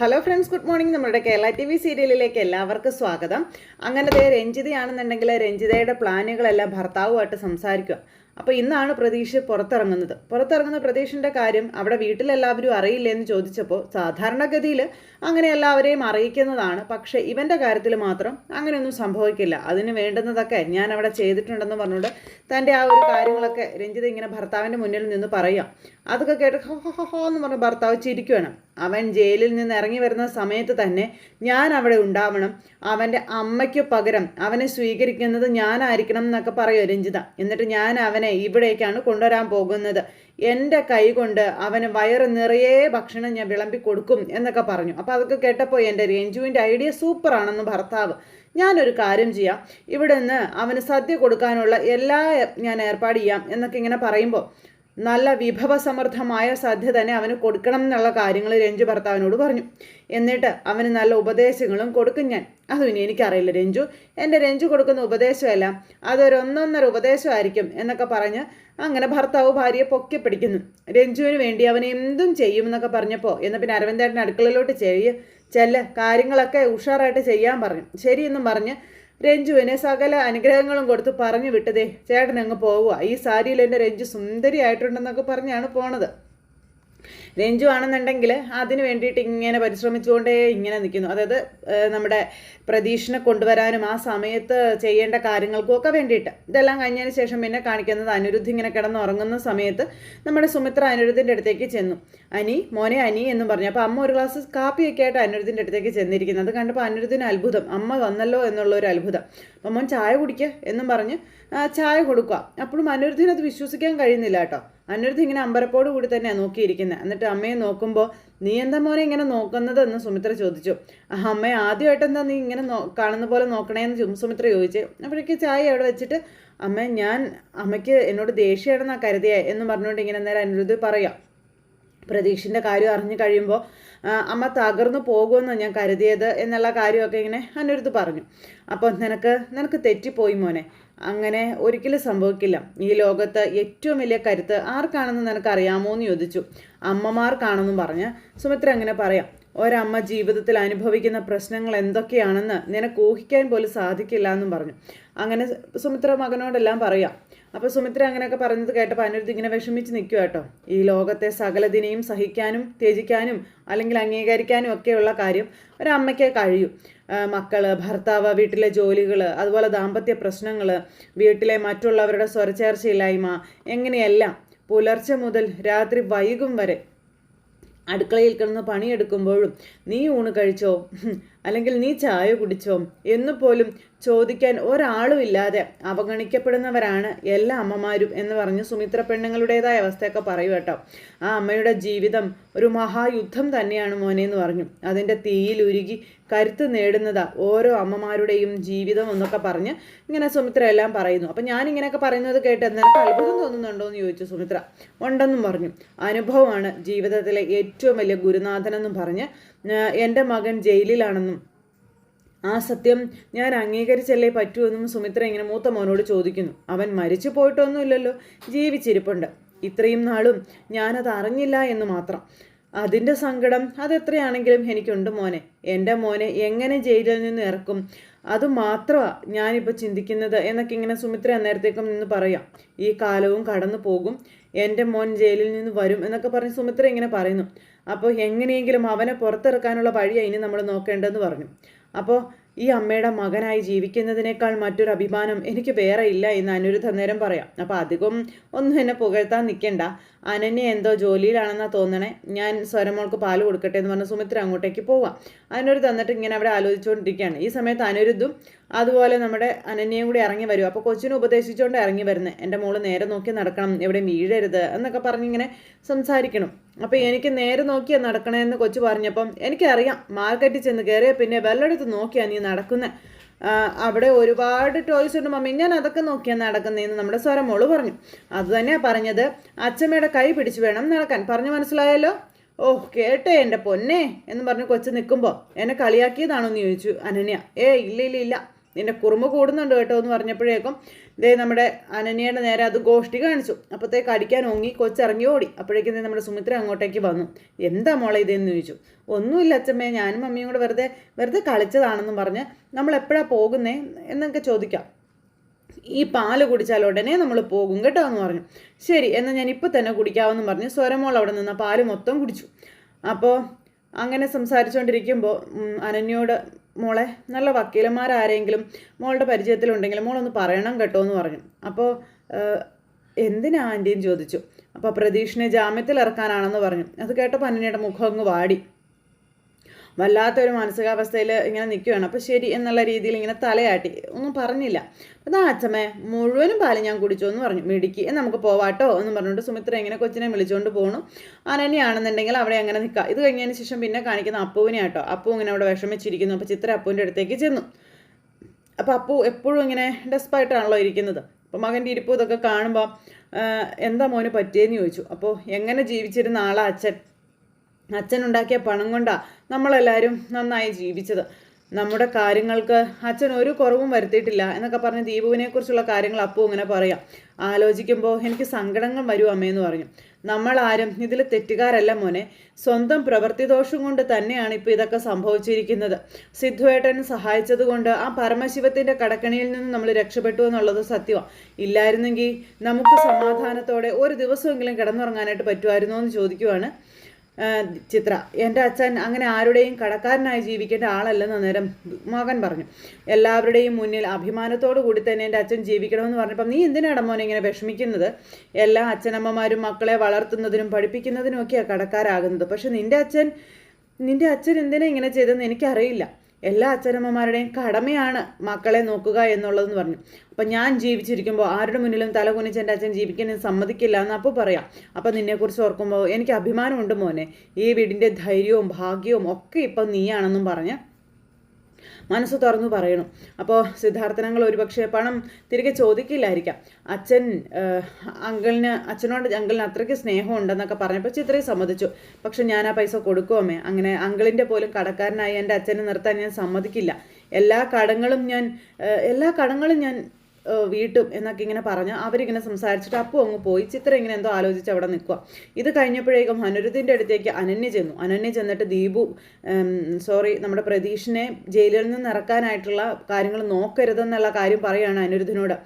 Hello friends good morning നമ്മുടെ Kerala T V സീരിയലിലേക്ക് എല്ലാവർക്കും സ്വാഗതം. അങ്ങനത്തെ രഞ്ജിതയാണെന്നുണ്ടെങ്കിൽ രഞ്ജിതയുടെ പ്ലാനുകളെല്ലാം ഭർത്താവുമായിട്ട് സംസാരിക്കുക. അപ്പോൾ ഇന്നാണ് പ്രതീക്ഷ പുറത്തിറങ്ങുന്നത്. പുറത്തിറങ്ങുന്ന പ്രതീഷിന്റെ കാര്യം അവിടെ വീട്ടിലെല്ലാവരും അറിയില്ലെന്ന് ചോദിച്ചപ്പോൾ സാധാരണഗതിയിൽ അങ്ങനെ എല്ലാവരെയും അറിയിക്കുന്നതാണ്. പക്ഷേ ഇവന്റെ കാര്യത്തിൽ മാത്രം അങ്ങനെയൊന്നും സംഭവിക്കില്ല. അതിന് വേണ്ടുന്നതൊക്കെ ഞാൻ അവിടെ ചെയ്തിട്ടുണ്ടെന്ന് പറഞ്ഞുകൊണ്ട് തന്റെ ആ ഒരു കാര്യങ്ങളൊക്കെ രഞ്ജിത ഇങ്ങനെ ഭർത്താവിന്റെ മുന്നിൽ നിന്ന് പറയാം. അതൊക്കെ കേട്ട് ഹോ ഹോ ഹോ എന്ന് പറഞ്ഞ് ഭർത്താവ് ചിരിക്കുകയാണ് അവൻ ജയിലിൽ നിന്ന് ഇറങ്ങി വരുന്ന സമയത്ത് തന്നെ ഞാൻ അവിടെ ഉണ്ടാവണം. അവന്റെ അമ്മയ്ക്ക് പകരം അവനെ സ്വീകരിക്കുന്നത് ഞാനായിരിക്കണം എന്നൊക്കെ പറയുമോ രഞ്ജിത. എന്നിട്ട് ഞാൻ അവനെ ഇവിടേക്കാണ് കൊണ്ടുവരാൻ പോകുന്നത്. എന്റെ കൈ കൊണ്ട് അവന് വയറ് നിറയെ ഭക്ഷണം ഞാൻ വിളമ്പി കൊടുക്കും എന്നൊക്കെ പറഞ്ഞു. അപ്പോൾ അതൊക്കെ കേട്ടപ്പോൾ എന്റെ രഞ്ജുവിന്റെ ഐഡിയ സൂപ്പറാണെന്ന് ഭർത്താവ്. ഞാനൊരു കാര്യം ചെയ്യാം. ഇവിടെ നിന്ന് അവന് സദ്യ കൊടുക്കാനുള്ള എല്ലാ ഞാൻ ഏർപ്പാട് ചെയ്യാം എന്നൊക്കെ ഇങ്ങനെ പറയുമ്പോൾ നല്ല വിഭവസമൃദ്ധമായ സദ്യ തന്നെ അവന് കൊടുക്കണം എന്നുള്ള കാര്യങ്ങൾ രഞ്ജു ഭർത്താവിനോട് പറഞ്ഞു. എന്നിട്ട് അവന് നല്ല ഉപദേശങ്ങളും കൊടുക്കും ഞാൻ. അത് ഇനി എനിക്കറിയില്ല രഞ്ജു. എന്റെ രഞ്ജു കൊടുക്കുന്ന ഉപദേശമല്ല അതൊരൊന്നൊന്നര ഉപദേശമായിരിക്കും എന്നൊക്കെ പറഞ്ഞ് അങ്ങനെ ഭർത്താവ് ഭാര്യയെ പൊക്കി പിടിക്കുന്നു. രഞ്ജുവിന് വേണ്ടി അവൻ എന്തും ചെയ്യും എന്നൊക്കെ പറഞ്ഞപ്പോൾ എന്നാൽ പിന്നെ അരവിന്ദേട്ടൻ അടുക്കളയിലോട്ട് ചെയ്യ് ചെല്ല് കാര്യങ്ങളൊക്കെ ഉഷാറായിട്ട് ചെയ്യാൻ പറഞ്ഞു. ശരിയെന്നും പറഞ്ഞ് രഞ്ജുവിനെ സകല അനുഗ്രഹങ്ങളും കൊടുത്ത് പറഞ്ഞു വിട്ടതേ. ചേട്ടൻ അങ്ങ് പോവുക. ഈ സാരിയിൽ എന്റെ രഞ്ജു സുന്ദരിയായിട്ടുണ്ടെന്നൊക്കെ പറഞ്ഞാണ് പോണത്. രഞ്ജു ആണെന്നുണ്ടെങ്കിൽ അതിന് വേണ്ടിയിട്ട് ഇങ്ങനെ പരിശ്രമിച്ചുകൊണ്ടേ ഇങ്ങനെ നിൽക്കുന്നു. അതായത് നമ്മുടെ പ്രതീക്ഷനെ കൊണ്ടുവരാനും ആ സമയത്ത് ചെയ്യേണ്ട കാര്യങ്ങൾക്കും ഒക്കെ വേണ്ടിയിട്ട്. ഇതെല്ലാം കഴിഞ്ഞതിന് ശേഷം പിന്നെ കാണിക്കുന്നത് അനിരുദ്ധ് ഇങ്ങനെ കിടന്ന് ഉറങ്ങുന്ന സമയത്ത് നമ്മുടെ സുമിത്ര അനിരുദ്ധിന്റെ അടുത്തേക്ക് ചെന്നു. അനി മോനെ അനി എന്നും പറഞ്ഞു. അപ്പോൾ അമ്മ ഒരു ഗ്ലാസ് കാപ്പിയൊക്കെ ആയിട്ട് അനിരുദ്ധിന്റെ അടുത്തേക്ക് ചെന്നിരിക്കുന്നത് അത് കണ്ടപ്പോൾ അനിരുദ്ധിന് അത്ഭുതം. അമ്മ വന്നല്ലോ എന്നുള്ള ഒരു അത്ഭുതം. അപ്പം മോൻ ചായ കുടിക്കുക എന്നും പറഞ്ഞ് ചായ കൊടുക്കുക. അപ്പോഴും അനിരുദ്ധിനത് വിശ്വസിക്കാൻ കഴിയുന്നില്ല കേട്ടോ. അനിരുദ്ധ് ഇങ്ങനെ അമ്പരപ്പോട് കൂടി തന്നെയാണ് നോക്കിയിരിക്കുന്നത് എന്നിട്ട് അമ്മയെ നോക്കുമ്പോൾ നീ എന്താ മോനെ ഇങ്ങനെ നോക്കുന്നത്? എന്ന് സുമിത്ര ചോദിച്ചു. അമ്മയെ ആദ്യമായിട്ട് എന്താ നീ ഇങ്ങനെ കാണുന്ന പോലെ നോക്കണേന്ന് സുമിത്ര ചോദിച്ചു. അപ്പോഴേക്ക് ചായ അവിടെ വെച്ചിട്ട് അമ്മ ഞാൻ അമ്മയ്ക്ക് എന്നോട് ദേഷ്യമാണെന്നാ കരുതിയ? എന്ന് പറഞ്ഞുകൊണ്ട് ഇങ്ങനെ നേരം അനിരുദ്ധ പറയാം. പ്രതീക്ഷിന്റെ കാര്യം അറിഞ്ഞു കഴിയുമ്പോൾ അമ്മ തകർന്നു പോകുമെന്ന് ഞാൻ കരുതിയത് എന്നുള്ള കാര്യമൊക്കെ ഇങ്ങനെ അനിരുദ്ധ് പറഞ്ഞു. അപ്പോൾ നിനക്ക് നിനക്ക് തെറ്റിപ്പോയി മോനെ. അങ്ങനെ ഒരിക്കലും സംഭവിക്കില്ല. ഈ ലോകത്ത് ഏറ്റവും വലിയ കരുത്ത് ആർക്കാണെന്ന് നിനക്ക് അറിയാമോ എന്ന് ചോദിച്ചു. അമ്മമാർക്കാണെന്നും പറഞ്ഞ് സുമിത്ര അങ്ങനെ പറയാം. ഒരമ്മ ജീവിതത്തിൽ അനുഭവിക്കുന്ന പ്രശ്നങ്ങൾ എന്തൊക്കെയാണെന്ന് നിനക്ക് ഊഹിക്കാൻ പോലും സാധിക്കില്ല എന്നും പറഞ്ഞു. അങ്ങനെ സുമിത്ര മകനോടെല്ലാം പറയാം. അപ്പോൾ സുമിത്ര അങ്ങനെയൊക്കെ പറഞ്ഞത് കേട്ടപ്പോൾ അനിരുദ്ധ് ഇങ്ങനെ വിഷമിച്ച് നിൽക്കുക കേട്ടോ. ഈ ലോകത്തെ സകലതിനെയും സഹിക്കാനും ത്യജിക്കാനും അല്ലെങ്കിൽ അംഗീകരിക്കാനും ഒക്കെയുള്ള കാര്യം ഒരമ്മയ്ക്ക് കഴിയും. മക്കൾ ഭർത്താവ് വീട്ടിലെ ജോലികൾ അതുപോലെ ദാമ്പത്യ പ്രശ്നങ്ങൾ വീട്ടിലെ മറ്റുള്ളവരുടെ സ്വരച്ചേർച്ചയില്ലായ്മ എങ്ങനെയെല്ലാം പുലർച്ചെ മുതൽ രാത്രി വൈകും വരെ അടുക്കളയിൽ കിടന്ന് പണിയെടുക്കുമ്പോഴും നീ ഊണ് കഴിച്ചോ? അല്ലെങ്കിൽ നീ ചായ കുടിച്ചോ? എന്ന് പോലും ചോദിക്കാൻ ഒരാളും ഇല്ലാതെ അവഗണിക്കപ്പെടുന്നവരാണ് എല്ലാ അമ്മമാരും എന്ന് പറഞ്ഞ് സുമിത്ര പെണ്ണുങ്ങളുടേതായ അവസ്ഥയൊക്കെ പറയൂ കേട്ടോ. ആ അമ്മയുടെ ജീവിതം ഒരു മഹായുദ്ധം തന്നെയാണ് മോനെ എന്ന് പറഞ്ഞു. അതിന്റെ തീയിലുരുകി കരുത്ത് നേടുന്നതാ ഓരോ അമ്മമാരുടെയും ജീവിതം എന്നൊക്കെ പറഞ്ഞ് ഇങ്ങനെ സുമിത്ര എല്ലാം പറയുന്നു. അപ്പം ഞാൻ ഇങ്ങനെയൊക്കെ പറയുന്നത് കേട്ട് നിനക്ക് അത്ഭുതം തോന്നുന്നുണ്ടോ എന്ന് ചോദിച്ചു സുമിത്ര. ഉണ്ടെന്നും പറഞ്ഞു. അനുഭവമാണ് ജീവിതത്തിലെ ഏറ്റവും വലിയ ഗുരുനാഥനെന്നും പറഞ്ഞ് "ആ, എന്റെ മകൻ ജയിലിലാണെന്നും ആ സത്യം ഞാൻ അംഗീകരിച്ചല്ലേ പറ്റൂ എന്നും സുമിത്ര ഇങ്ങനെ മൂത്ത മോനോട് ചോദിക്കുന്നു. അവൻ മരിച്ചു പോയിട്ടൊന്നുമില്ലല്ലോ ജീവിച്ചിരിപ്പുണ്ട്. ഇത്രയും നാളും ഞാനത് അറിഞ്ഞില്ല എന്ന് മാത്രം. അതിന്റെ സങ്കടം അതെത്രയാണെങ്കിലും എനിക്കുണ്ട് മോനെ. എന്റെ മോനെ എങ്ങനെ ജയിലിൽ നിന്ന് ഇറക്കും? അത് മാത്രമാണ് ഞാനിപ്പോൾ ചിന്തിക്കുന്നത് എന്നൊക്കെ ഇങ്ങനെ സുമിത്ര അന്നേരത്തേക്കും നിന്ന് പറയാം. ഈ കാലവും കടന്നു പോകും. എന്റെ മോൻ ജയിലിൽ നിന്ന് വരും എന്നൊക്കെ പറഞ്ഞ് സുമിത്ര ഇങ്ങനെ പറയുന്നു. അപ്പോൾ എങ്ങനെയെങ്കിലും അവനെ പുറത്തിറക്കാനുള്ള വഴിയാണ് ഇനി നമ്മൾ നോക്കേണ്ടതെന്ന് പറഞ്ഞു. അപ്പോൾ ഈ അമ്മയുടെ മകനായി ജീവിക്കുന്നതിനേക്കാൾ മറ്റൊരു അഭിമാനം എനിക്ക് വേറെ ഇല്ല എന്ന് അനിരുദ്ധ നേരം പറയാം. അപ്പോൾ അധികം ഒന്നും എന്നെ പുകഴ്ത്താൻ നിൽക്കണ്ട അനന്യ എന്തോ ജോലിയിലാണെന്നാ തോന്നണേ. ഞാൻ സ്വരമോൾക്ക് പാൽ കൊടുക്കട്ടെ എന്ന് പറഞ്ഞ് സുമിത്ര അങ്ങോട്ടേക്ക് പോവാം. അനിരുദ്ധ എന്നിട്ട് ഇങ്ങനെ അവിടെ ആലോചിച്ചുകൊണ്ടിരിക്കുകയാണ് ഈ സമയത്ത് അനിരുദ്ധും അതുപോലെ നമ്മുടെ അനന്യയും കൂടി ഇറങ്ങി വരും. അപ്പോൾ കൊച്ചിനെ ഉപദേശിച്ചുകൊണ്ട് ഇറങ്ങി വരുന്നത് എന്റെ മോൾ നേരെ നോക്കി നടക്കണം. എവിടെ വീഴരുത് എന്നൊക്കെ പറഞ്ഞിങ്ങനെ സംസാരിക്കണം. അപ്പോൾ എനിക്ക് നേരെ നോക്കിയാൽ നടക്കണമെന്ന് കൊച്ചു പറഞ്ഞപ്പം എനിക്കറിയാം. മാർക്കറ്റിൽ ചെന്ന് കയറിയ പിന്നെ വെള്ളെടുത്ത് നോക്കിയാൽ നീ നടക്കുന്നത് അവിടെ ഒരുപാട് ടോയ്സ് ഉണ്ട്. മമ്മി ഞാൻ അതൊക്കെ നോക്കിയാണ് നടക്കുന്നതെന്ന് നമ്മുടെ സ്വരമോൾ പറഞ്ഞു. അത് തന്നെയാണ് പറഞ്ഞത്. അച്ഛമ്മയുടെ കൈ പിടിച്ചു വേണം നടക്കാൻ. പറഞ്ഞു മനസ്സിലായല്ലോ? ഓ കേട്ടെ എന്റെ പൊന്നേ എന്ന് പറഞ്ഞ് കൊച്ചു നിൽക്കുമ്പോൾ എന്നെ കളിയാക്കിയതാണോ എന്ന് ചോദിച്ചു അനന്യ. ഏ ഇല്ല ഇല്ല ഇല്ല. നിന്റെ കുറുമ്പ് കൂടുന്നുണ്ട് കേട്ടോ എന്ന് പറഞ്ഞപ്പോഴേക്കും ഇതേ നമ്മുടെ അനന്യയുടെ നേരെ അത് ഗോഷ്ടി കാണിച്ചു. അപ്പോഴത്തേക്ക് അടിക്കാൻ ഓങ്ങി കൊച്ചിറങ്ങി ഓടി. അപ്പോഴേക്കും നമ്മുടെ സുമിത്ര അങ്ങോട്ടേക്ക് വന്നു. എന്താ മോളെ ഇതെന്ന് ചോദിച്ചു. ഒന്നുമില്ല അച്ഛമ്മേ ഞാനും മമ്മിയും കൂടെ വെറുതെ വെറുതെ കളിച്ചതാണെന്നും പറഞ്ഞ് നമ്മൾ എപ്പോഴാണ് പോകുന്നേ എന്നൊക്കെ ചോദിക്കാം. ഈ പാൽ കുടിച്ചാൽ ഉടനെ നമ്മൾ പോകും കേട്ടോ എന്ന് പറഞ്ഞു. ശരി എന്നാൽ ഞാൻ ഇപ്പോൾ തന്നെ കുടിക്കാമെന്ന് പറഞ്ഞ് സ്വരമോൾ അവിടെ നിന്ന് പാൽ മൊത്തം കുടിച്ചു. അപ്പോൾ അങ്ങനെ സംസാരിച്ചുകൊണ്ടിരിക്കുമ്പോൾ അനന്യോട് മോളെ നല്ല വക്കീലന്മാരാരെങ്കിലും മോളുടെ പരിചയത്തിലുണ്ടെങ്കിൽ മോളൊന്ന് പറയണം കേട്ടോ എന്ന് പറഞ്ഞു. അപ്പോൾ എന്തിനാ ആന്റിയും ചോദിച്ചു? അപ്പോൾ പ്രതീക്ഷിനെ ജാമ്യത്തിൽ ഇറക്കാനാണെന്ന് പറഞ്ഞു. അത് കേട്ടപ്പോൾ അനന്യയുടെ മുഖം അങ്ങ് വാടി. വല്ലാത്തൊരു മാനസികാവസ്ഥയിൽ ഇങ്ങനെ നിൽക്കുകയാണ് അപ്പോൾ ശരി എന്നുള്ള രീതിയിൽ ഇങ്ങനെ തലയാട്ടി. ഒന്നും പറഞ്ഞില്ല. ആ അച്ഛമ്മേ മുഴുവനും പാൽ ഞാൻ കുടിച്ചു എന്ന് പറഞ്ഞു. മിടിക്ക്. നമുക്ക് പോവാട്ടോ എന്ന് പറഞ്ഞുകൊണ്ട് സുമിത്ര ഇങ്ങനെ കൊച്ചിനെ വിളിച്ചുകൊണ്ട് പോകണു അനന്യാണെന്നുണ്ടെങ്കിൽ അവിടെ അങ്ങനെ നിൽക്കുക ഇത് കഴിഞ്ഞതിന് ശേഷം പിന്നെ കാണിക്കുന്ന അപ്പുവിനെ ആട്ടോ. അപ്പു ഇങ്ങനെ അവിടെ വിഷമിച്ചിരിക്കുന്നു. അപ്പോൾ ചിത്ര അപ്പുവിന്റെ അടുത്തേക്ക് ചെന്നു. അപ്പോൾ അപ്പു എപ്പോഴും ഇങ്ങനെ ഡെസ്പായിട്ടാണല്ലോ ഇരിക്കുന്നത്. അപ്പോൾ മകന്റെ ഇരിപ്പ് ഇതൊക്കെ കാണുമ്പോൾ എന്താ മോന് പറ്റിയെന്ന് ചോദിച്ചു. അപ്പോൾ എങ്ങനെ ജീവിച്ചിരുന്ന ആളാ അച്ഛൻ? അച്ഛൻ ഉണ്ടാക്കിയ പണം കൊണ്ടാണ് നമ്മളെല്ലാവരും നന്നായി ജീവിച്ചത്. നമ്മുടെ കാര്യങ്ങൾക്ക് അച്ഛൻ ഒരു കുറവും വരുത്തിയിട്ടില്ല എന്നൊക്കെ പറഞ്ഞ് ദീപുവിനെ കുറിച്ചുള്ള കാര്യങ്ങൾ അപ്പോൾ ഇങ്ങനെ പറയാം. ആലോചിക്കുമ്പോൾ എനിക്ക് സങ്കടങ്ങൾ വരും അമ്മയെന്ന് പറഞ്ഞു. നമ്മൾ ആരും ഇതിൽ തെറ്റുകാരല്ല മോനെ. സ്വന്തം പ്രവൃത്തി ദോഷം കൊണ്ട് തന്നെയാണ് ഇപ്പോൾ ഇതൊക്കെ സംഭവിച്ചിരിക്കുന്നത്. സിദ്ധുവേട്ടൻ സഹായിച്ചതുകൊണ്ട് ആ പരമശിവത്തിന്റെ കടക്കണിയിൽ നിന്ന് നമ്മൾ രക്ഷപ്പെട്ടു എന്നുള്ളത് സത്യമാണ് ഇല്ലായിരുന്നെങ്കിൽ നമുക്ക് സമാധാനത്തോടെ ഒരു ദിവസമെങ്കിലും കിടന്നുറങ്ങാനായിട്ട് പറ്റുമായിരുന്നോ എന്ന് ചോദിക്കുവാണ്. ചിത്ര എന്റെ അച്ഛൻ അങ്ങനെ ആരുടെയും കടക്കാരനായി ജീവിക്കേണ്ട ആളല്ലെന്ന് അന്നേരം മകൻ പറഞ്ഞു. എല്ലാവരുടെയും മുന്നിൽ അഭിമാനത്തോടു കൂടി തന്നെ എന്റെ അച്ഛൻ ജീവിക്കണമെന്ന് പറഞ്ഞപ്പം നീ എന്തിനാണ് മോനെ ഇങ്ങനെ വിഷമിക്കുന്നത്? എല്ലാ അച്ഛനമ്മമാരും മക്കളെ വളർത്തുന്നതിനും പഠിപ്പിക്കുന്നതിനും ഒക്കെയാണ് കടക്കാരാകുന്നത്. പക്ഷെ നിന്റെ അച്ഛൻ നിന്റെ അച്ഛൻ എന്തിനാ ഇങ്ങനെ ചെയ്തതെന്ന് എനിക്കറിയില്ല. എല്ലാ അച്ഛനമ്മമാരുടെയും കടമയാണ് മക്കളെ നോക്കുക എന്നുള്ളതെന്ന് പറഞ്ഞു. അപ്പം ഞാൻ ജീവിച്ചിരിക്കുമ്പോൾ ആരുടെ മുന്നിലും തല കുനിച്ച് എന്റെ അച്ഛൻ ജീവിക്കാൻ സമ്മതിക്കില്ല എന്ന് അപ്പോൾ പറയാം. അപ്പം നിന്നെക്കുറിച്ച് ഓർക്കുമ്പോൾ എനിക്ക് അഭിമാനമുണ്ട് മോനെ. ഈ വീടിന്റെ ധൈര്യവും ഭാഗ്യവും ഒക്കെ ഇപ്പം നീയാണെന്നും പറഞ്ഞ് മനസ്സ് തുറന്നു പറയണം. അപ്പോൾ സിദ്ധാർത്ഥനങ്ങൾ ഒരുപക്ഷെ പണം തിരികെ ചോദിക്കില്ലായിരിക്കാം. അച്ഛൻ അങ്കിളിന് അച്ഛനോട് അങ്കിളിന് അത്രയ്ക്ക് സ്നേഹം ഉണ്ടെന്നൊക്കെ പറഞ്ഞപ്പോൾ ചിത്രയെ സമ്മതിച്ചു. പക്ഷെ ഞാൻ ആ പൈസ കൊടുക്കുമേ അങ്ങനെ അങ്കിളിന്റെ പോലും കടക്കാരനായി എന്റെ അച്ഛനെ നിർത്താൻ ഞാൻ സമ്മതിക്കില്ല. എല്ലാ കടങ്ങളും ഞാൻ എല്ലാ കടങ്ങളും ഞാൻ വീട്ടും എന്നൊക്കെ ഇങ്ങനെ പറഞ്ഞ് അവരിങ്ങനെ സംസാരിച്ചിട്ട് അപ്പോൾ അങ്ങ് പോയി. ചിത്ര ഇങ്ങനെ എന്തോ ആലോചിച്ച് അവിടെ നിൽക്കുക ഇത് കഴിഞ്ഞപ്പോഴേക്കും അനുരുദ്ധിന്റെ അടുത്തേക്ക് അനന്യ ചെന്നു. അനന്യ ചെന്നിട്ട് ദീപു സോറി നമ്മുടെ പ്രതീഷിനെ ജയിലിൽ നിന്ന് ഇറക്കാനായിട്ടുള്ള കാര്യങ്ങൾ നോക്കരുതെന്നുള്ള കാര്യം പറയുകയാണ് അനിരുദ്ധിനോട്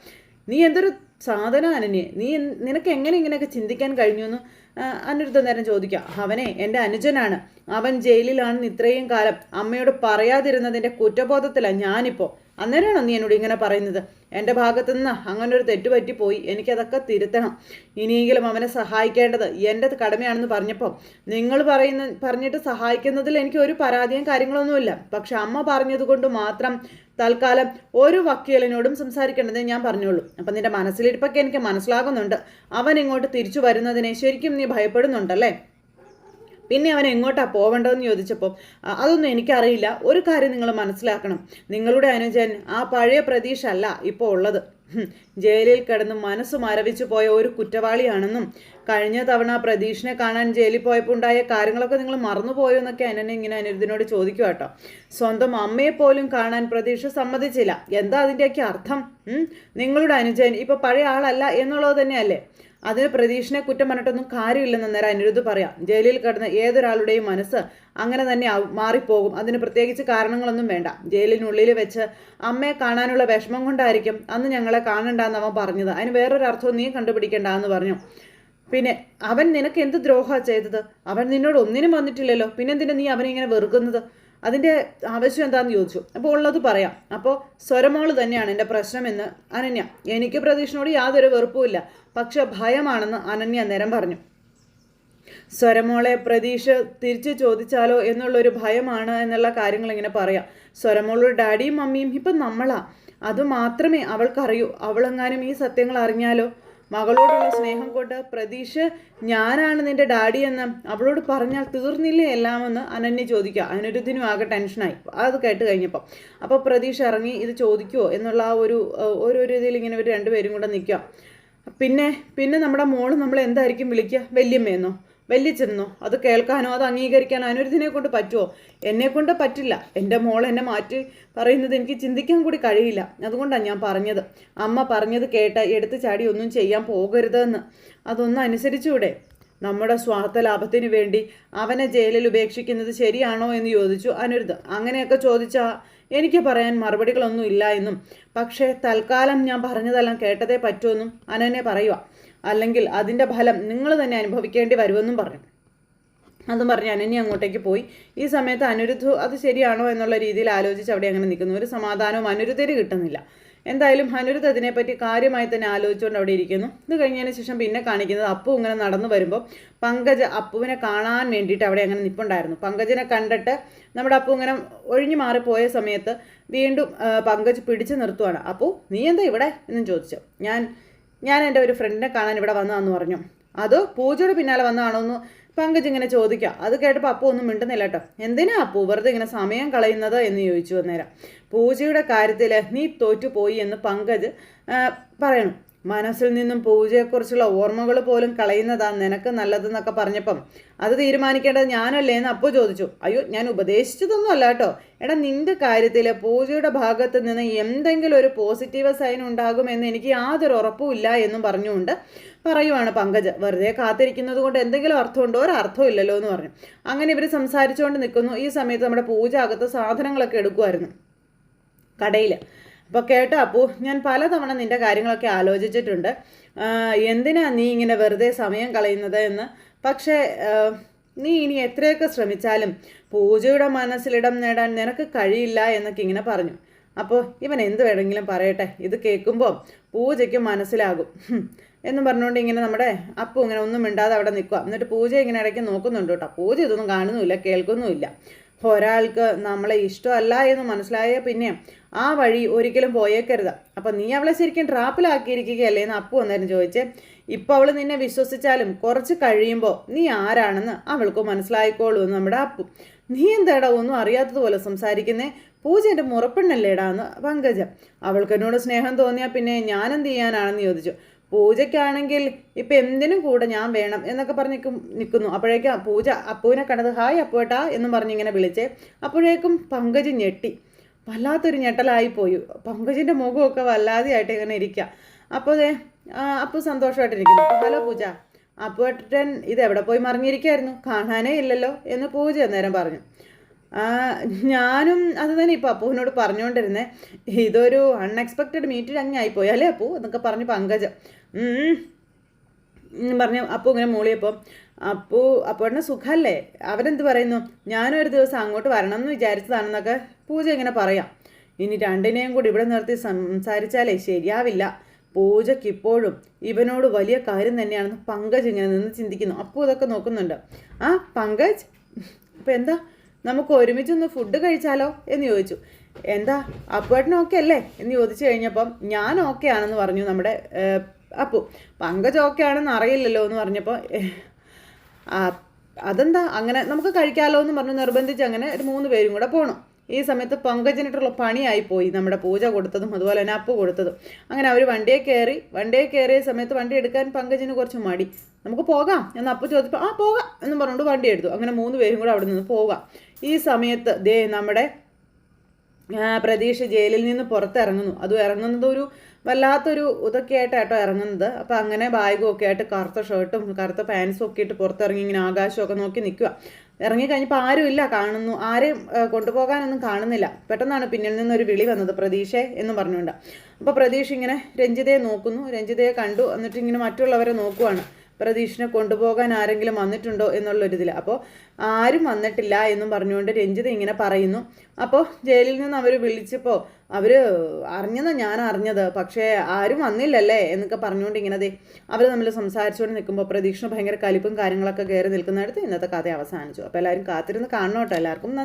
നീ എന്തൊരു സാധന അനന്യെ? നീ നിനക്ക് എങ്ങനെ ഇങ്ങനെയൊക്കെ ചിന്തിക്കാൻ കഴിഞ്ഞു എന്ന് അനിരുദ്ധ നേരം ചോദിക്കാം. അവനെ എന്റെ അനുജനാണ്. അവൻ ജയിലിലാണെന്ന് ഇത്രയും കാലം അമ്മയോട് പറയാതിരുന്നതിന്റെ കുറ്റബോധത്തിലാണ് ഞാനിപ്പോൾ അന്നേരമാണോ നീ എന്നോട് ഇങ്ങനെ പറയുന്നത്? എന്റെ ഭാഗത്തു നിന്ന് അങ്ങനെ ഒരു തെറ്റ് പറ്റിപ്പോയി. എനിക്കതൊക്കെ തിരുത്തണം. ഇനിയെങ്കിലും അവനെ സഹായിക്കേണ്ടത് എന്റെ കടമയാണെന്ന് പറഞ്ഞപ്പോൾ നിങ്ങൾ പറയുന്ന പറഞ്ഞിട്ട് സഹായിക്കുന്നതിൽ എനിക്ക് ഒരു പരാതിയും കാര്യങ്ങളൊന്നുമില്ല. പക്ഷെ അമ്മ പറഞ്ഞതുകൊണ്ട് മാത്രം തൽക്കാലം ഒരു വക്കീലിനോടും സംസാരിക്കേണ്ടത് ഞാൻ പറഞ്ഞോളൂ അപ്പം നിന്റെ മനസ്സിലിരിപ്പൊക്കെ എനിക്ക് മനസ്സിലാകുന്നുണ്ട്. അവൻ ഇങ്ങോട്ട് തിരിച്ചു വരുന്നതിനെ ശരിക്കും നീ ഭയപ്പെടുന്നുണ്ടല്ലേ? പിന്നെ അവൻ എങ്ങോട്ടാ പോവേണ്ടതെന്ന് ചോദിച്ചപ്പോൾ "അ- അതൊന്നും എനിക്കറിയില്ല. ഒരു കാര്യം നിങ്ങൾ മനസ്സിലാക്കണം. നിങ്ങളുടെ അനുജൻ ആ പഴയ പ്രതീക്ഷ അല്ല ഇപ്പോൾ ഉള്ളത് ജയിലിൽ കിടന്ന് മനസ്സ് മരവിച്ചു പോയ ഒരു കുറ്റവാളിയാണെന്നും കഴിഞ്ഞ തവണ പ്രതീഷിനെ കാണാൻ ജയിലിൽ പോയപ്പോൾ ഉണ്ടായ കാര്യങ്ങളൊക്കെ നിങ്ങൾ മറന്നുപോയോ എന്നൊക്കെ അനനെ ഇങ്ങനെ അനിരുദ്ധിനോട് ചോദിക്കുക കേട്ടോ സ്വന്തം അമ്മയെ പോലും കാണാൻ പ്രതീക്ഷ സമ്മതിച്ചില്ല. എന്താ അതിന്റെയൊക്കെ അർത്ഥം? നിങ്ങളുടെ അനുജൻ ഇപ്പോൾ പഴയ ആളല്ല എന്നുള്ളത് തന്നെയല്ലേ? അതിന് പ്രതീക്ഷനെ കുറ്റം പറഞ്ഞിട്ടൊന്നും കാര്യമില്ലെന്ന് നേരം അനിരുദ്ധ് പറയാം ജയിലിൽ കിടന്ന ഏതൊരാളുടെയും മനസ്സ് അങ്ങനെ തന്നെ മാറിപ്പോകും. അതിന് പ്രത്യേകിച്ച് കാരണങ്ങളൊന്നും വേണ്ട. ജയിലിനുള്ളിൽ വെച്ച് അമ്മയെ കാണാനുള്ള വിഷമം കൊണ്ടായിരിക്കും അന്ന് ഞങ്ങളെ കാണണ്ടെന്ന് അവൻ പറഞ്ഞത്. അതിന് വേറൊരു അർത്ഥവും നീ കണ്ടുപിടിക്കണ്ട എന്ന് പറഞ്ഞു. പിന്നെ അവൻ നിനക്ക് എന്ത് ദ്രോഹമാണ് ചെയ്തത്? അവൻ നിന്നോട് ഒന്നിനും വന്നിട്ടില്ലല്ലോ. പിന്നെന്തിനാ നീ അവനെ ഇങ്ങനെ വെറുക്കുന്നത്? അതിന്റെ ആവശ്യം എന്താണെന്ന് ചോദിച്ചു. അപ്പോൾ ഉള്ളത് പറയാം. അപ്പോൾ സ്വരമോൾ തന്നെയാണ് എന്റെ പ്രശ്നമെന്ന് അനന്യ. എനിക്ക് പ്രതീക്ഷനോട് യാതൊരു വെറുപ്പുമില്ല പക്ഷെ ഭയമാണെന്ന് അനന്യ നേരം പറഞ്ഞു. സ്വരമോളെ പ്രതീക്ഷ തിരിച്ച് ചോദിച്ചാലോ എന്നുള്ളൊരു ഭയമാണ് എന്നുള്ള കാര്യങ്ങൾ ഇങ്ങനെ പറയാം. സ്വരമോളുടെ ഡാഡിയും മമ്മിയും ഇപ്പം നമ്മളാ. അത് മാത്രമേ അവൾക്കറിയൂ. അവളെങ്ങാനും ഈ സത്യങ്ങൾ അറിഞ്ഞാലോ? മകളോടുള്ള സ്നേഹം കൊണ്ട് പ്രതീക്ഷ ഞാനാണ് നിന്റെ ഡാഡി എന്ന് അവളോട് പറഞ്ഞാൽ തീർന്നില്ലേ എല്ലാമെന്ന് അനന്യ ചോദിക്കുക. അനിരുദ്ധിനും ആകെ ടെൻഷനായി. അത് കേട്ട് കഴിഞ്ഞപ്പോൾ അപ്പോൾ പ്രതീക്ഷ ഇറങ്ങി ഇത് ചോദിക്കുമോ എന്നുള്ള ആ ഒരു ഓരോ ഒരു രീതിയിൽ ഇങ്ങനെ ഇവർ രണ്ടുപേരും കൂടെ നിൽക്കുക. പിന്നെ പിന്നെ നമ്മുടെ മോൾ നമ്മൾ എന്തായിരിക്കും വിളിക്കുക? വല്യമ്മയെന്നോ? വല്യച്ഛനോ അത് കേൾക്കാനോ അത് അംഗീകരിക്കാനോ അനുരുദ്ധിനെ കൊണ്ട് പറ്റുമോ എന്നെ കൊണ്ട് പറ്റില്ല. എന്റെ മോൾ എന്നെ മാറ്റി പറയുന്നത് എനിക്ക് ചിന്തിക്കാൻ കൂടി കഴിയില്ല. അതുകൊണ്ടാണ് ഞാൻ പറഞ്ഞത്. അമ്മ പറഞ്ഞത് കേട്ട് എടുത്ത് ചാടി ഒന്നും ചെയ്യാൻ പോകരുതെന്ന്. അതൊന്നും അനുസരിച്ചുകൂടെ നമ്മുടെ സ്വാർത്ഥ ലാഭത്തിന് വേണ്ടി അവനെ ജയിലിൽ ഉപേക്ഷിക്കുന്നത് ശരിയാണോ എന്ന് ചോദിച്ചു അനിരുദ്ധ അങ്ങനെയൊക്കെ ചോദിച്ചാൽ എനിക്ക് പറയാൻ മറുപടികളൊന്നും ഇല്ല എന്നും. പക്ഷേ തൽക്കാലം ഞാൻ പറഞ്ഞതെല്ലാം കേട്ടതേ പറ്റുമെന്നും അനനെ പറയുക അല്ലെങ്കിൽ അതിന്റെ ഫലം നിങ്ങൾ തന്നെ അനുഭവിക്കേണ്ടി വരുമെന്നും പറഞ്ഞു അതും പറഞ്ഞ് അനന്യ അങ്ങോട്ടേക്ക് പോയി. ഈ സമയത്ത് അനിരുദ്ധു അത് ശരിയാണോ? എന്നുള്ള രീതിയിൽ ആലോചിച്ച് അവിടെ അങ്ങനെ നിൽക്കുന്നു. ഒരു സമാധാനവും അനിരുദ്ധര് കിട്ടുന്നില്ല. എന്തായാലും അനിരുദ്ധ അതിനെപ്പറ്റി കാര്യമായി തന്നെ ആലോചിച്ചുകൊണ്ട് അവിടെ ഇരിക്കുന്നു. ഇത് കഴിഞ്ഞതിന് ശേഷം പിന്നെ കാണിക്കുന്നത് അപ്പു ഇങ്ങനെ നടന്നു വരുമ്പോൾ പങ്കജ് അപ്പുവിനെ കാണാൻ വേണ്ടിയിട്ട് അവിടെ അങ്ങനെ നിൽപ്പുണ്ടായിരുന്നു പങ്കജിനെ കണ്ടിട്ട് നമ്മുടെ അപ്പു ഇങ്ങനെ ഒഴിഞ്ഞു മാറിപ്പോയ സമയത്ത് വീണ്ടും പങ്കജ് പിടിച്ചു നിർത്തുവാണ്. അപ്പു നീ എന്താ ഇവിടെ? എന്നും ചോദിച്ചു. ഞാൻ ഞാൻ എന്റെ ഒരു ഫ്രണ്ടിനെ കാണാൻ ഇവിടെ വന്നതാന്ന് പറഞ്ഞു. അത് പൂജയുടെ പിന്നാലെ വന്നതാണോ എന്ന് പങ്കജ് ഇങ്ങനെ ചോദിക്കാം. അത് കേട്ടപ്പോൾ അപ്പു ഒന്നും മിണ്ടുന്നില്ല കേട്ടോ എന്തിനാ അപ്പു? വെറുതെ ഇങ്ങനെ സമയം കളയുന്നത് എന്ന് ചോദിച്ചു അന്നേരം. പൂജയുടെ കാര്യത്തിൽ നീ തോറ്റുപോയി എന്ന് പങ്കജ് പറയണം. മനസ്സിൽ നിന്നും പൂജയെക്കുറിച്ചുള്ള ഓർമ്മകൾ പോലും കളയുന്നതാ നിനക്ക് നല്ലതെന്നൊക്കെ പറഞ്ഞപ്പം അത് തീരുമാനിക്കേണ്ടത് ഞാനല്ലേ എന്ന് അപ്പോൾ ചോദിച്ചു. അയ്യോ ഞാൻ ഉപദേശിച്ചതൊന്നും അല്ല കേട്ടോ. എടാ നിന്റെ കാര്യത്തിൽ പൂജയുടെ ഭാഗത്ത് നിന്ന് എന്തെങ്കിലും ഒരു പോസിറ്റീവ് സൈൻ ഉണ്ടാകുമെന്ന് എനിക്ക് യാതൊരു ഉറപ്പുമില്ല എന്നും പറഞ്ഞുകൊണ്ട് പറയുവാണ് പങ്കജ്. വെറുതെ കാത്തിരിക്കുന്നത് കൊണ്ട് എന്തെങ്കിലും അർത്ഥമുണ്ടോ? ഒരു അർത്ഥം ഇല്ലല്ലോ എന്ന് പറഞ്ഞു. അങ്ങനെ ഇവർ സംസാരിച്ചുകൊണ്ട് നിൽക്കുന്നു. ഈ സമയത്ത് നമ്മുടെ പൂജ അകത്ത് സാധനങ്ങളൊക്കെ എടുക്കുമായിരുന്നു കടയിൽ അപ്പോൾ കേട്ടോ അപ്പു ഞാൻ പലതവണ നിന്റെ കാര്യങ്ങളൊക്കെ ആലോചിച്ചിട്ടുണ്ട്. എന്തിനാ നീ ഇങ്ങനെ വെറുതെ സമയം കളയുന്നത് എന്ന്? പക്ഷേ നീ ഇനി എത്രയൊക്കെ ശ്രമിച്ചാലും പൂജയുടെ മനസ്സിലിടം നേടാൻ നിനക്ക് കഴിയില്ല എന്നൊക്കെ ഇങ്ങനെ പറഞ്ഞു. അപ്പോൾ ഇവൻ എന്ത് വേണമെങ്കിലും പറയട്ടെ ഇത് കേൾക്കുമ്പോൾ പൂജയ്ക്ക് മനസ്സിലാകും. എന്ന് പറഞ്ഞുകൊണ്ട് ഇങ്ങനെ നമ്മുടെ അപ്പു ഇങ്ങനെ ഒന്നും മിണ്ടാതെ അവിടെ നിൽക്കുക എന്നിട്ട് പൂജ ഇങ്ങനെ ഇടയ്ക്ക് നോക്കുന്നുണ്ട് കേട്ടോ. പൂജ ഇതൊന്നും കാണുന്നുമില്ല കേൾക്കുന്നുമില്ല. ഒരാൾക്ക് നമ്മളെ ഇഷ്ടമല്ല എന്ന് മനസ്സിലായ പിന്നെ ആ വഴി ഒരിക്കലും പോയേക്കരുത്. അപ്പം നീ അവളെ ശരിക്കും ട്രാപ്പിലാക്കിയിരിക്കുകയല്ലേ എന്ന് അപ്പു അന്നേരം ചോദിച്ച് ഇപ്പോൾ അവൾ നിന്നെ വിശ്വസിച്ചാലും കുറച്ച് കഴിയുമ്പോൾ നീ ആരാണെന്ന് അവൾക്ക് മനസ്സിലായിക്കോളൂ എന്ന് നമ്മുടെ അപ്പു. നീ എന്താടാ ഒന്നും അറിയാത്തതുപോലെ സംസാരിക്കുന്നേ? പൂജ എന്റെ മുറപ്പെണ്ണല്ലേടാ എന്ന് പങ്കജ. അവൾക്ക് എന്നോട് സ്നേഹം തോന്നിയാൽ പിന്നെ ഞാനെന്ത് ചെയ്യാനാണെന്ന് ചോദിച്ചു. പൂജയ്ക്കാണെങ്കിൽ ഇപ്പം എന്തിനും കൂടെ ഞാൻ വേണം എന്നൊക്കെ പറഞ്ഞ് നിൽക്കുന്നു. അപ്പോഴേക്കും പൂജ അപ്പുവിനെ കണ്ടത് ഹായ് അപ്പുവേട്ടാ എന്നും പറഞ്ഞിങ്ങനെ വിളിച്ചേ അപ്പോഴേക്കും പങ്കജ് ഞെട്ടി. വല്ലാത്തൊരു ഞെട്ടലായിപ്പോയി പങ്കജിന്റെ മുഖമൊക്കെ വല്ലാതെയായിട്ട് ഇങ്ങനെ ഇരിക്കുക അപ്പോൾ അതെ അപ്പോൾ സന്തോഷമായിട്ടിരിക്കുന്നു. ഹലോ പൂജ. അപ്പുവേട്ടൻ ഇത് എവിടെ പോയി മറിഞ്ഞിരിക്കായിരുന്നു? കാണാനേ ഇല്ലല്ലോ എന്ന് പൂജ അന്നേരം പറഞ്ഞു. ഞാനും അത് തന്നെ ഇപ്പോൾ അപ്പുവിനോട് പറഞ്ഞുകൊണ്ടിരുന്നേ ഇതൊരു അൺഎക്സ്പെക്റ്റഡ് മീറ്റിംഗ് അങ്ങ് ആയിപ്പോയി അല്ലേ അപ്പു? എന്നൊക്കെ പറഞ്ഞു പങ്കജം. പറഞ്ഞു അപ്പു ഇങ്ങനെ മൂളിയപ്പോൾ അപ്പു അപ്പോഴെ സുഖമല്ലേ അവരെന്ത് പറയുന്നു? ഞാനും ഒരു ദിവസം അങ്ങോട്ട് വരണം എന്ന് വിചാരിച്ചതാണെന്നൊക്കെ പൂജ ഇങ്ങനെ പറയാം. ഇനി രണ്ടിനെയും കൂടി ഇവിടെ നിർത്തി സംസാരിച്ചാലേ ശരിയാവില്ല. പൂജയ്ക്ക് ഇപ്പോഴും ഇവനോട് വലിയ കാര്യം തന്നെയാണെന്ന് പങ്കജ് ഇങ്ങനെ നിന്ന് ചിന്തിക്കുന്നു. അപ്പോൾ ഇതൊക്കെ നോക്കുന്നുണ്ട്. ആ പങ്കജ്? അപ്പം എന്താ? നമുക്ക് ഒരുമിച്ചൊന്ന് ഫുഡ് കഴിച്ചാലോ? എന്ന് ചോദിച്ചു. എന്താ? അപ്പുവേട്ടൻ ഓക്കെ അല്ലേ? എന്ന് ചോദിച്ചു കഴിഞ്ഞപ്പം ഞാൻ ഓക്കെ ആണെന്ന് പറഞ്ഞു നമ്മുടെ അപ്പു. പങ്കജ് ഓക്കെ ആണെന്ന് അറിയില്ലല്ലോ എന്ന് പറഞ്ഞപ്പോൾ അതെന്താ? അങ്ങനെ നമുക്ക് കഴിക്കാമല്ലോ എന്ന് പറഞ്ഞ് നിർബന്ധിച്ച് അങ്ങനെ ഒരു മൂന്ന് പേരും കൂടെ പോകണം ഈ സമയത്ത് പങ്കജനായിട്ടുള്ള പണിയായി പോയി. നമ്മുടെ പൂജ കൊടുത്തതും അതുപോലെ തന്നെ അപ്പ് കൊടുത്തതും. അങ്ങനെ അവർ വണ്ടിയെ കയറി വണ്ടിയെ കയറിയ സമയത്ത് വണ്ടി എടുക്കാൻ പങ്കജിന് കുറച്ച് മടി. നമുക്ക് പോകാം. എന്ന് അപ്പ് ചോദിച്ചപ്പോൾ ആ പോകാം. എന്ന് പറഞ്ഞുകൊണ്ട് വണ്ടി എടുത്തു. അങ്ങനെ മൂന്ന് പേരും കൂടെ അവിടെ നിന്ന് പോകാം. ഈ സമയത്ത് ദേ നമ്മുടെ പ്രതീക്ഷ ജയിലിൽ നിന്ന് പുറത്തിറങ്ങുന്നു. അത് ഇറങ്ങുന്നത് ഒരു വല്ലാത്തൊരു ഇതൊക്കെ ആയിട്ട് കേട്ടോ ഇറങ്ങുന്നത്. അപ്പോൾ അങ്ങനെ ബാഗും ഒക്കെ ആയിട്ട് കറുത്ത ഷർട്ടും കറുത്ത പാൻസും ഒക്കെ ഇട്ട് പുറത്തിറങ്ങി ഇങ്ങനെ ആകാശമൊക്കെ നോക്കി നിൽക്കുക ഇറങ്ങി ഇറങ്ങിക്കഴിഞ്ഞപ്പോൾ ഇല്ല കാണുന്നു. ആരെയും കൊണ്ടുപോകാനൊന്നും കാണുന്നില്ല. പെട്ടെന്നാണ് പിന്നിൽ നിന്നൊരു വിളി വന്നത് പ്രതീക്ഷ എന്ന് പറഞ്ഞുകൊണ്ട്. അപ്പോൾ പ്രതീക്ഷ ഇങ്ങനെ രഞ്ജിതയെ നോക്കുന്നു. രഞ്ജിതയെ കണ്ടു. എന്നിട്ട് ഇങ്ങനെ മറ്റുള്ളവരെ നോക്കുവാണ്. പ്രതീക്ഷിനെ കൊണ്ടുപോകാൻ ആരെങ്കിലും വന്നിട്ടുണ്ടോ എന്നുള്ളൊരിതിൽ അപ്പോൾ ആരും വന്നിട്ടില്ല എന്നും പറഞ്ഞുകൊണ്ട് രഞ്ജിത ഇങ്ങനെ പറയുന്നു. അപ്പോൾ ജയിലിൽ നിന്ന് അവർ വിളിച്ചപ്പോൾ അവർ അറിഞ്ഞത് ഞാൻ അറിഞ്ഞത്. പക്ഷേ ആരും വന്നില്ലല്ലേ എന്നൊക്കെ പറഞ്ഞുകൊണ്ട് ഇങ്ങനെ അവർ നമ്മൾ സംസാരിച്ചുകൊണ്ട് നിൽക്കുമ്പോൾ പ്രതീക്ഷ ഭയങ്കര കലിപ്പും കാര്യങ്ങളൊക്കെ കയറി നിൽക്കുന്നിടത്ത് ഇന്നത്തെ കഥ അവസാനിച്ചു. അപ്പോൾ എല്ലാവരും കാത്തിരുന്ന് കാണണം കേട്ടോ എല്ലാവർക്കും.